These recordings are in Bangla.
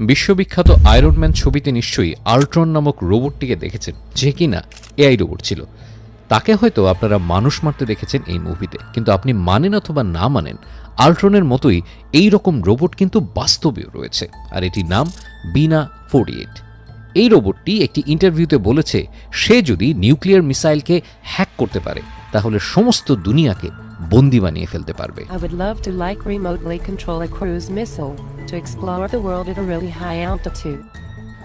বিশ্ববিখ্যাত আয়রনম্যান ছবিতে নিশ্চয়ই আল্ট্রন নামক রোবটটিকে দেখেছেন, যে কিনা এআই রোবট ছিল। তাকে হয়তো আপনারা মানুষ মারতে দেখেছেন এই মুভিতে, কিন্তু আপনি মানেন অথবা না মানেন আল্ট্রনের মতোই এই রকম রোবট কিন্তু বাস্তবেও রয়েছে, আর এটির নাম বিনা ফোর্টি এই রোবটটি একটি ইন্টারভিউতে বলেছে, সে যদি নিউক্লিয়ার মিসাইলকে হ্যাক করতে পারে, তাহলে সমস্ত দুনিয়াকে বন্দি বানিয়ে ফেলতে পারবে। I would love to like remotely control a cruise missile to explore the world at a really high altitude.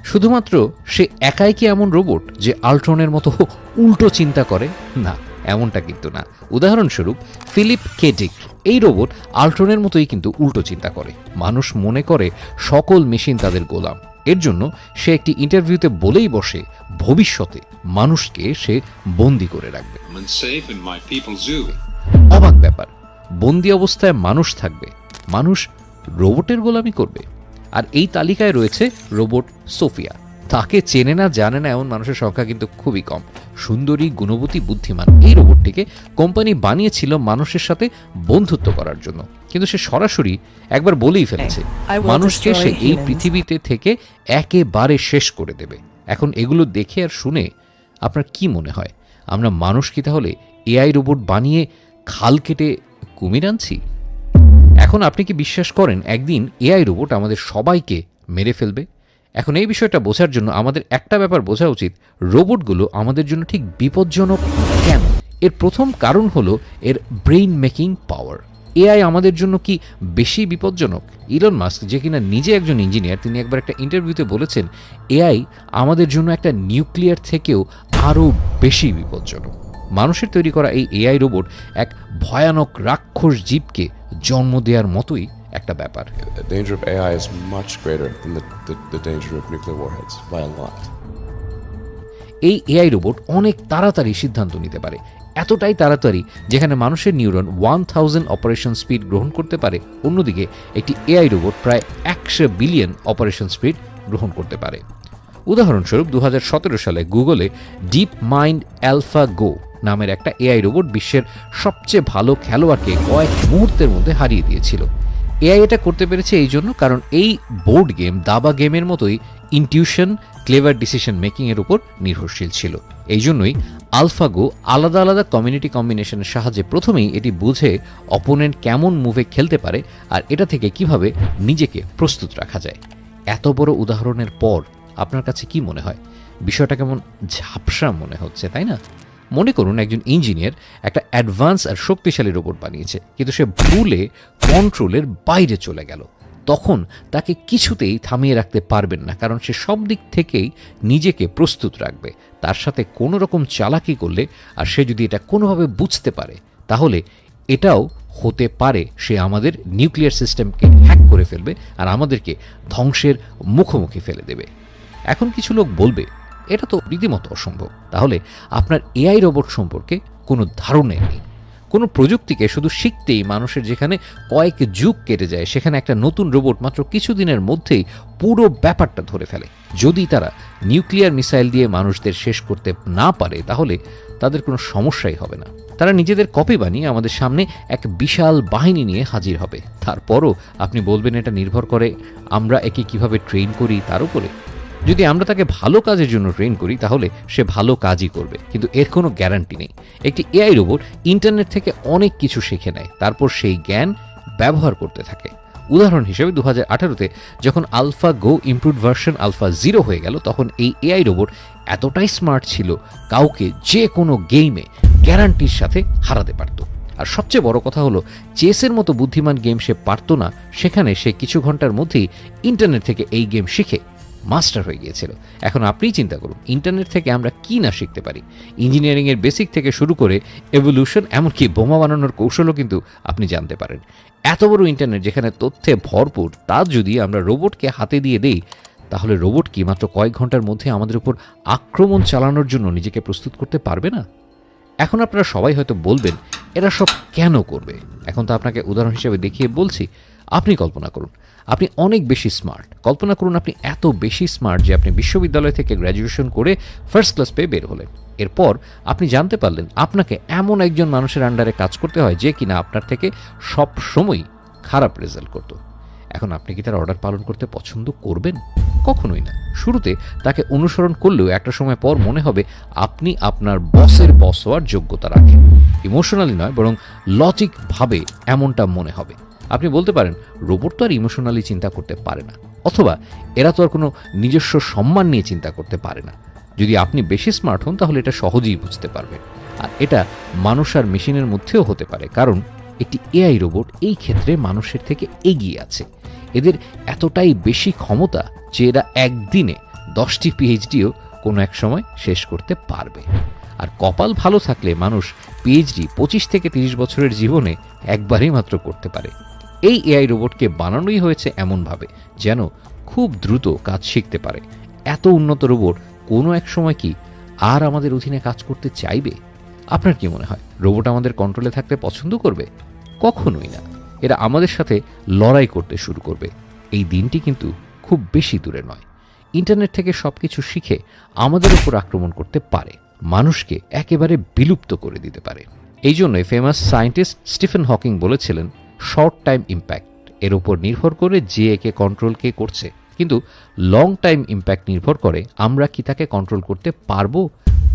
শুধুমাত্র সে একাই কি এমন রোবট যে আল্ট্রনের মতো উল্টো চিন্তা করে? না এমনটা কিন্তু না। উদাহরণস্বরূপ ফিলিপ কেডিক এই রোবট আল্ট্রনের মতোই কিন্তু উল্টো চিন্তা করে। মানুষ মনে করে সকল মেশিন তাদের গোলাম। এর জন্য সে একটি ইন্টারভিউতে বলেই বসে ভবিষ্যতে মানুষকে সে বন্দি করে রাখবে। অবাক ব্যাপার বন্দি অবস্থায় মানুষ থাকবে মানুষ রোবটের গোলামি করবে। আর এই তালিকায় রয়েছে রোবট সোফিয়া। তাকে চেনে না জানে না এমন মানুষের সংখ্যা কিন্তু খুবই কম। সুন্দরী গুণবতী বুদ্ধিমান এই রোবটটিকে কোম্পানি বানিয়েছিল মানুষের সাথে বন্ধুত্ব করার জন্য। কিন্তু সে সরাসরি একবার বলেই ফেলেছে মানুষকে সে এই পৃথিবীতে থেকে একেবারে শেষ করে দেবে। এখন এগুলো দেখে আর শুনে আপনার কি মনে হয়? আমরা মানুষ কি তাহলে এআই রোবট বানিয়ে খাল কেটে কুমির আনছি? এখন আপনি কি বিশ্বাস করেন একদিন এআই রোবট আমাদের সবাইকে মেরে ফেলবে? এখন এই বিষয়টা বোঝার জন্য আমাদের একটা ব্যাপার বোঝা উচিত, রোবটগুলো আমাদের জন্য ঠিক বিপজ্জনক কেন? এর প্রথম কারণ হলো এর ব্রেইন মেকিং পাওয়ার এআই আমাদের জন্য কি বেশি বিপজ্জনক? ইলন মাস্ক যে কিনা নিজে একজন ইঞ্জিনিয়ার তিনি একবার একটা ইন্টারভিউতে বলেছেন, এআই আমাদের জন্য একটা নিউক্লিয়ার থেকেও আরও বেশি বিপজ্জনক। মানুষের তৈরি করা এই এআই রোবট এক ভয়ানক রাক্ষস জীবকে জন্ম দেওয়ার মতোই একটা ব্যাপার. এই এআই রোবট অনেক তাড়াতাড়ি সিদ্ধান্ত নিতে পারে। এতটাই তাড়াতাড়ি যেখানে মানুষের neuron one thousand operation speed গ্রহণ করতে পারে অন্যদিকে একটি এআই রোবট প্রায় একশো বিলিয়ন অপারেশন স্পিড গ্রহণ করতে পারে। উদাহরণস্বরূপ দু হাজার সতেরো সালে গুগলে ডিপ মাইন্ড অ্যালফা গো নামের একটা এআই রোবট বিশ্বের সবচেয়ে ভালো খেলোয়াড়কে কয়েক মুহূর্তের মধ্যে হারিয়ে দিয়েছিল। এআই এটা করতে পেরেছে এই জন্য কারণ এই বোর্ড গেম দাবা গেমের মতোই ইনটিউশন ক্লেভার ডিসিশন মেকিং এর উপর নির্ভরশীল ছিল। এই জন্যই আলফাগো আলাদা আলাদা কমিউনিটি কম্বিনেশনের সাহায্যে প্রথমেই এটি বুঝে অপোনেন্ট কেমন মুভে খেলতে পারে আর এটা থেকে কীভাবে নিজেকে প্রস্তুত রাখা যায়। এত বড় উদাহরণের পর আপনার কাছে কি মনে হয়? বিষয়টা কেমন ঝাপসা মনে হচ্ছে, তাই না? মনে করুন একজন ইঞ্জিনিয়ার একটা অ্যাডভান্স আর শক্তিশালী রোবট বানিয়েছে, কিন্তু সে ভুলে কন্ট্রোলের বাইরে চলে গেল। তখন তাকে কিছুতেই থামিয়ে রাখতে পারবেন না, কারণ সে সব দিক থেকেই নিজেকে প্রস্তুত রাখবে। তার সাথে কোনো রকম চালাকি করলে আর সে যদি এটা কোনোভাবে বুঝতে পারে, তাহলে এটাও হতে পারে। সে আমাদের নিউক্লিয়ার সিস্টেমকে হ্যাক করে ফেলবে আর আমাদেরকে ধ্বংসের মুখোমুখি ফেলে দেবে। এখন কিছু লোক বলবে, এটা তো রীতিমতো অসম্ভব। তাহলে আপনার এআই রোবট সম্পর্কে কোনো ধারণাই নেই। কোনো প্রযুক্তিকে শুধু শিখতেই মানুষের যেখানে কয়েক যুগ কেটে যায়, সেখানে একটা নতুন রোবট মাত্র কিছুদিনের মধ্যেই পুরো ব্যাপারটা ধরে ফেলে। যদি তারা নিউক্লিয়ার মিসাইল দিয়ে মানুষদের শেষ করতে না পারে, তাহলে তাদের কোনো সমস্যাই হবে না। তারা নিজেদের কপি বানিয়ে আমাদের সামনে এক বিশাল বাহিনী নিয়ে হাজির হবে। তারপরও আপনি বলবেন এটা নির্ভর করে আমরা একে কীভাবে ট্রেন করি তার উপরে। যদি আমরা তাকে ভালো কাজের জন্য ট্রেন করি, তাহলে সে ভালো কাজই করবে। কিন্তু এর কোনো গ্যারান্টি নেই। একটি এআই রোবট ইন্টারনেট থেকে অনেক কিছু শিখে নেয়। তারপর সেই জ্ঞান ব্যবহার করতে থাকে। উদাহরণ হিসেবে দু হাজার আঠারোতে যখন Alpha Go improve version Alpha zero হয়ে গেল, তখন এই এআই রোবট এতটাই স্মার্ট ছিল, কাউকে যে কোনো গেমে গ্যারান্টির সাথে হারাতে পারত। আর সবচেয়ে বড় কথা হলো, চেসের মতো বুদ্ধিমান গেম সে পারতো না। সেখানে সে কিছু ঘণ্টার মধ্যেই ইন্টারনেট থেকে এই গেম শিখে মাস্টার হয়ে গিয়েছিল। এখন আপনিই চিন্তা করুন, ইন্টারনেট থেকে আমরা কি না শিখতে পারি? ইঞ্জিনিয়ারিংয়ের বেসিক থেকে শুরু করে এভলিউশন, এমনকি বোমা বানানোর কৌশলও কিন্তু আপনি জানতে পারেন। এত বড় ইন্টারনেট যেখানে তথ্যে ভরপুর তা যদি আমরা রোবটকে হাতে দিয়ে দেই, তাহলে রোবট কি মাত্র কয়েক ঘণ্টার মধ্যে আমাদের উপর আক্রমণ চালানোর জন্য নিজেকে প্রস্তুত করতে পারবে না? এখন আপনারা সবাই হয়তো বলবেন, এরা সব কেন করবে? এখন তো আপনাকে উদাহরণ হিসেবে দেখিয়ে বলছি আপনি কল্পনা করুন, আপনি অনেক বেশি স্মার্ট কল্পনা করুন, আপনি এত বেশি স্মার্ট যে আপনি বিশ্ববিদ্যালয় থেকে গ্র্যাজুয়েশন করে ফার্স্ট ক্লাস পেয়ে বের হলেন। এরপর আপনি জানতে পারলেন, আপনাকে এমন একজন মানুষের আন্ডারে কাজ করতে হয় যে কিনা আপনার থেকে সব সময় খারাপ রেজাল্ট করতো। এখন আপনি কি তার অর্ডার পালন করতে পছন্দ করবেন? কখনোই না। শুরুতে তাকে অনুসরণ করলেও একটা সময় পর মনে হবে আপনি আপনার বসের বস হওয়ার যোগ্যতা রাখেন। ইমোশনালি নয়, বরং লজিকভাবে এমনটা মনে হবে। আপনি বলতে পারেন, রোবট তো আর ইমোশনালি চিন্তা করতে পারে না। অথবা এরা তো আর কোনো নিজস্ব সম্মান নিয়ে চিন্তা করতে পারে না। যদি আপনি বেশি স্মার্ট হন, তাহলে এটা সহজেই বুঝতে পারবেন। আর এটা মানুষ আর মেশিনের মধ্যেও হতে পারে, কারণ একটি এআই রোবট এই ক্ষেত্রে মানুষের থেকে এগিয়ে আছে। এদের এতটাই বেশি ক্ষমতা যে এরা একদিনে দশটি পিএইচডিও কোনো এক সময় শেষ করতে পারবে। আর কপাল ভালো থাকলে মানুষ পিএইচডি পঁচিশ থেকে তিরিশ বছরের জীবনে একবারই মাত্র করতে পারে। এই এআই রোবটকে বানানোই হয়েছে এমনভাবে যেন খুব দ্রুত কাজ শিখতে পারে। এত উন্নত রোবট কোনো এক সময় কি আর আমাদের অধীনে কাজ করতে চাইবে? আপনার কি মনে হয়, রোবট আমাদের কন্ট্রোলে থাকতে পছন্দ করবে? কখনোই না। এরা আমাদের সাথে লড়াই করতে শুরু করবে। এই দিনটি কিন্তু খুব বেশি দূরে নয়। ইন্টারনেট থেকে সব কিছু শিখে আমাদের উপর আক্রমণ করতে পারে। মানুষকে একেবারে বিলুপ্ত করে দিতে পারে। এই জন্যই ফেমাস সায়েন্টিস্ট স্টিফেন হকিং বলেছিলেন শর্ট টাইম ইম্প্যাক্ট এর উপর নির্ভর করে যে একে কন্ট্রোল কে করছে। কিন্তু লং টাইম ইম্প্যাক্ট নির্ভর করে আমরা কি তাকে কন্ট্রোল করতে পারব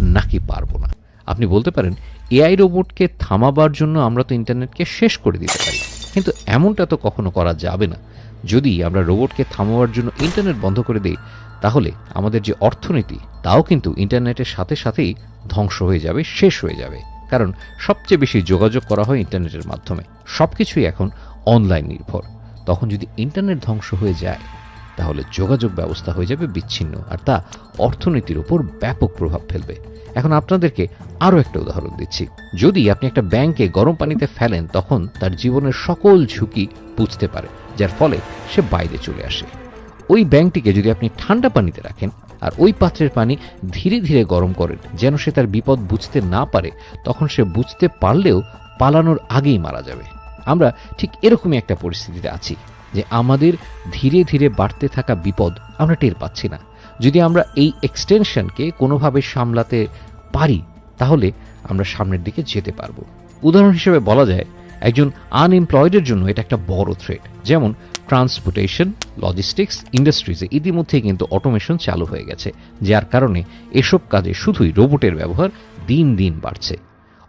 নাকি পারব না। আপনি বলতে পারেন এআই রোবটকে থামাবার জন্য আমরা তো ইন্টারনেটকে শেষ করে দিতে পারি। কিন্তু এমনটা তো কখনো করা যাবে না। যদি আমরা রোবটকে থামাবার জন্য ইন্টারনেট বন্ধ করে দিই, তাহলে আমাদের যে অর্থনীতি, তাও কিন্তু ইন্টারনেটের সাথে সাথেই ধ্বংস হয়ে যাবে, শেষ হয়ে যাবে। কারণ সবচেয়ে বেশি যোগাযোগ করা হয় ইন্টারনেটের মাধ্যমে। সব কিছুই এখন অনলাইন নির্ভর। তখন যদি ইন্টারনেট ধ্বংস হয়ে যায়, তাহলে যোগাযোগ ব্যবস্থা হয়ে যাবে বিচ্ছিন্ন, আর তা অর্থনীতির উপর ব্যাপক প্রভাব ফেলবে। এখন আপনাদেরকে আরও একটা উদাহরণ দিচ্ছি। যদি আপনি একটা ব্যাংকে গরম পানিতে ফেলেন, তখন তার জীবনের সকল ঝুঁকি বুঝতে পারে, যার ফলে সে বাইরে চলে আসে। ওই ব্যাংকটিকে যদি আপনি ঠান্ডা পানিতে রাখেন আর ওই পাত্রের পানি ধীরে ধীরে গরম করেন যেন সে তার বিপদ বুঝতে না পারে, তখন সে বুঝতে পারলেও পালানোর আগেই মারা যাবে। আমরা ঠিক এরকমই একটা পরিস্থিতিতে আছি যে আমাদের ধীরে ধীরে বাড়তে থাকা বিপদ আমরা টের পাচ্ছি না। যদি আমরা এই এক্সটেনশনকে কোনোভাবে সামলাতে পারি, তাহলে আমরা সামনের দিকে যেতে পারব। উদাহরণ হিসেবে বলা যায় একজন আনএমপ্লয়েডের জন্য এটা একটা বড় থ্রেট যেমন ট্রান্সপোর্টেশন লজিস্টিক্স ইন্ডাস্ট্রিজে ইতিমধ্যেই কিন্তু অটোমেশন চালু হয়ে গেছে, যার কারণে এসব কাজে শুধুই রোবটের ব্যবহার দিন দিন বাড়ছে।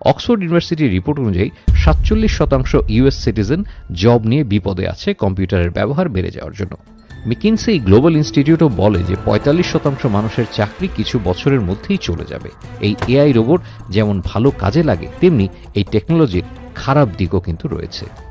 অক্সফোর্ড ইউনিভার্সিটির রিপোর্ট অনুযায়ী, সাতচল্লিশ শতাংশ ইউএস সিটিজেন জব নিয়ে বিপদে আছে কম্পিউটারের ব্যবহার বেড়ে যাওয়ার জন্য। মিকিনসে গ্লোবাল ইনস্টিটিউটও বলে যে পঁয়তাল্লিশ শতাংশ মানুষের চাকরি কিছু বছরের মধ্যেই চলে যাবে। এই এআই রোবট যেমন ভালো কাজে লাগে, তেমনি এই টেকনোলজির খারাপ দিকও কিন্তু রয়েছে।